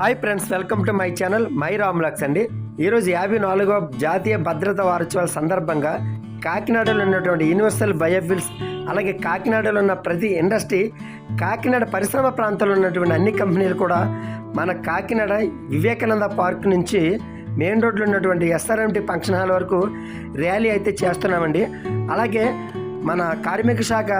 Hi friends welcome to my channel my రామ్లాక్స్ అండి. ఈరోజు యాభై నాలుగవ జాతీయ భద్రతా వారోత్సవాల సందర్భంగా కాకినాడలో ఉన్నటువంటి యూనివర్సల్ బయోఫిల్స్ అలాగే కాకినాడలో ఉన్న ప్రతి ఇండస్ట్రీ కాకినాడ పరిశ్రమ ప్రాంతంలో ఉన్నటువంటి అన్ని కంపెనీలు కూడా మన కాకినాడ వివేకానంద పార్క్ నుంచి మెయిన్ రోడ్లో ఉన్నటువంటి ఎస్ఆర్ఎంటీ ఫంక్షన్ హాల్ వరకు ర్యాలీ అయితే చేస్తున్నామండి. అలాగే మన కార్మిక శాఖ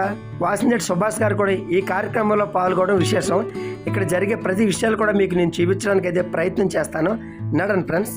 వాసినెట్ సుభాష్ గారు కూడా ఈ కార్యక్రమంలో పాల్గొనడం విశేషం. ఇక్కడ జరిగే ప్రతి విషయాలు కూడా మీకు నేను చూపించడానికి అయితే ప్రయత్నం చేస్తాను. నడన్ ఫ్రెండ్స్.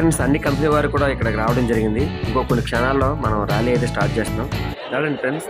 ఫ్రెండ్స్ అన్ని కంపెనీ వారు కూడా ఇక్కడికి రావడం జరిగింది. ఇంకో కొన్ని క్షణాల్లో మనం ర్యాలీ అయితే స్టార్ట్ చేస్తున్నాం. చూడండి ఫ్రెండ్స్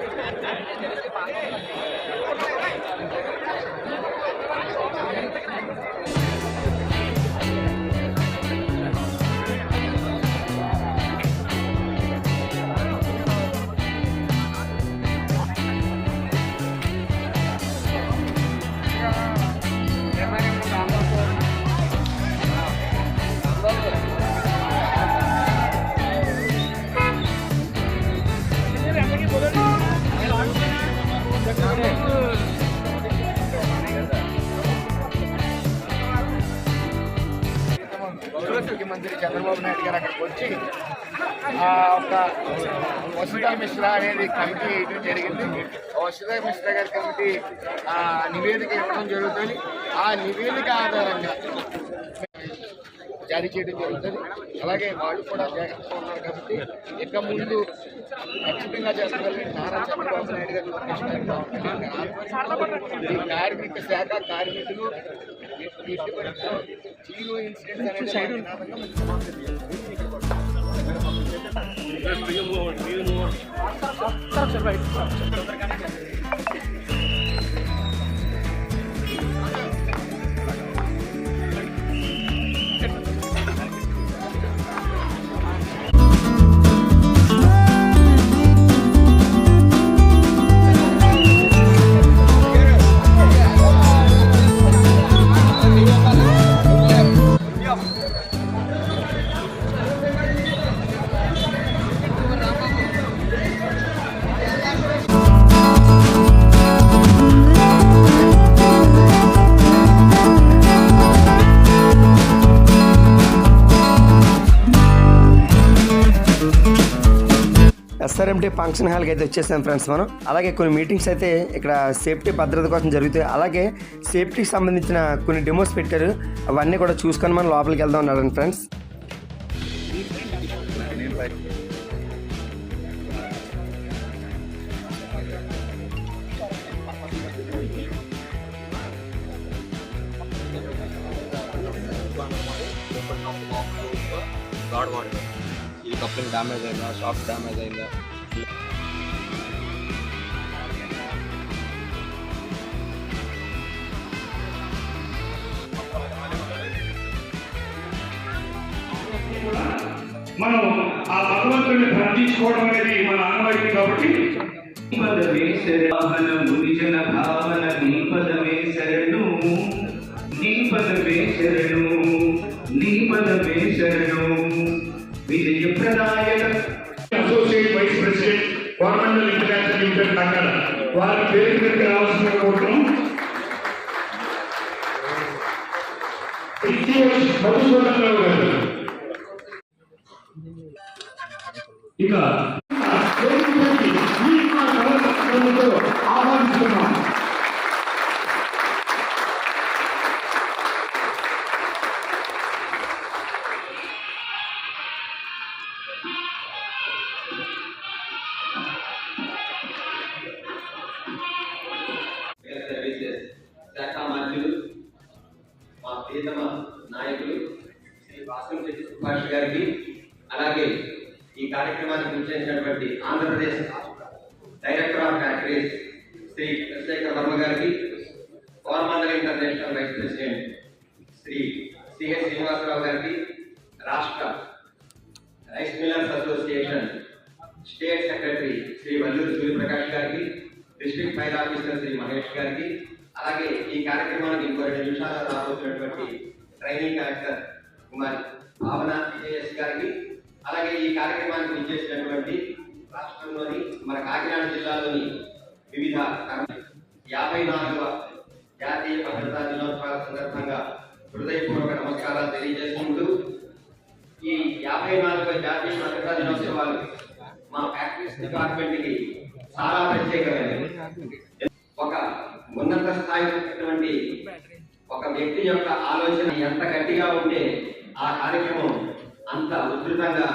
ముఖ్యమంత్రి చంద్రబాబు నాయుడు గారు అక్కడికి వచ్చి ఆ ఒక వసుధా మిశ్రా అనేది కమిటీ వేయడం జరిగింది. ఆ వసుధా మిశ్రా గారి కమిటీ ఆ నివేదిక ఇవ్వడం జరుగుతుంది. ఆ నివేదిక ఆధారంగా జారీ చేయడం జరుగుతుంది. అలాగే వాళ్ళు కూడా జాగ్రత్తగా ఉన్నారు కాబట్టి ఇక ముందు ఖచ్చితంగా చేస్తారని నారా చంద్రబాబు నాయుడు గారు ఈ కార్మిక శాఖ కార్మికులు జీరో ఇన్సిడెంట్స్ అనేది ఎస్ఆర్ఎంటీ ఫంక్షన్ హాల్కి అయితే వచ్చేసాం ఫ్రెండ్స్ మనం. అలాగే కొన్ని మీటింగ్స్ అయితే ఇక్కడ సేఫ్టీ భద్రత కోసం జరుగుతాయి. అలాగే సేఫ్టీకి సంబంధించిన కొన్ని డెమోస్ పెట్టారు. అవన్నీ కూడా చూసుకొని మనం లోపలికి వెళ్దాం ఉన్నారండి ఫ్రెండ్స్. గాడ్ వాటర్ ఈ కప్లింగ్ డ్యామేజ్ అయిందా షాప్ డ్యామేజ్ అయిందా మనం ఆ భగవంతుడిని ప్రార్థించుకోవడం అనేది మన ఆనవాయితీ కాబట్టి పదమే శరణము నిజన భావన ఇంటర్నేషనల్ లిమిటెడ్ వారి పేరు మీద రావాల్సిన కోరుతున్నాం మధుసూదన్ రావు గారు. ఇక ఆహ్వానిస్తున్నాం. కార్యక్రమానికి విచ్చేసినటువంటి Andhra Pradesh director of factories Shri Chandrashekar Varma గారికి Coromandel international vice president Shri CH Srinivasarao గారికి రాష్ట్ర rice millers association state secretary Shri Valluru Suryaprakash గారికి district fire officer Shri Mahesh గారికి అలాగే ఈ కార్యక్రమానికి ఇంకో రెండు నిమిషాలు రాబోతున్నటువంటి ట్రైనింగ్ కలెక్టర్ కుమారి భావన విజయస్ గారికి అలాగే ఈ కార్యక్రమానికి విచ్చేసినటువంటి రాష్ట్రంలోని మన కాకినాడ జిల్లాలోని వివిధ యాభై నాలుగవ జాతీయ భద్రతా దినోత్సవాల సందర్భంగా హృదయపూర్వక నమస్కారాలు తెలియజేసుకుంటూ ఈ యాభై నాలుగవ జాతీయ భద్రతా దినోత్సవాలు మా ఫ్యాక్టరీస్ డిపార్ట్మెంట్కి చాలా ప్రత్యేకమైనవి. ఒక ఉన్నత స్థాయిలో ఉన్నటువంటి ఒక వ్యక్తి యొక్క ఆలోచన ఎంత గట్టిగా ఉంటే ఆ కార్యక్రమం అంత ఉధృతంగా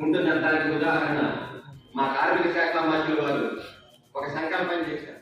ఉంటుందంటానికి ఉదాహరణ మా కార్మిక శాఖ మంత్రులు వారు ఒక సంకల్పం చేశారు.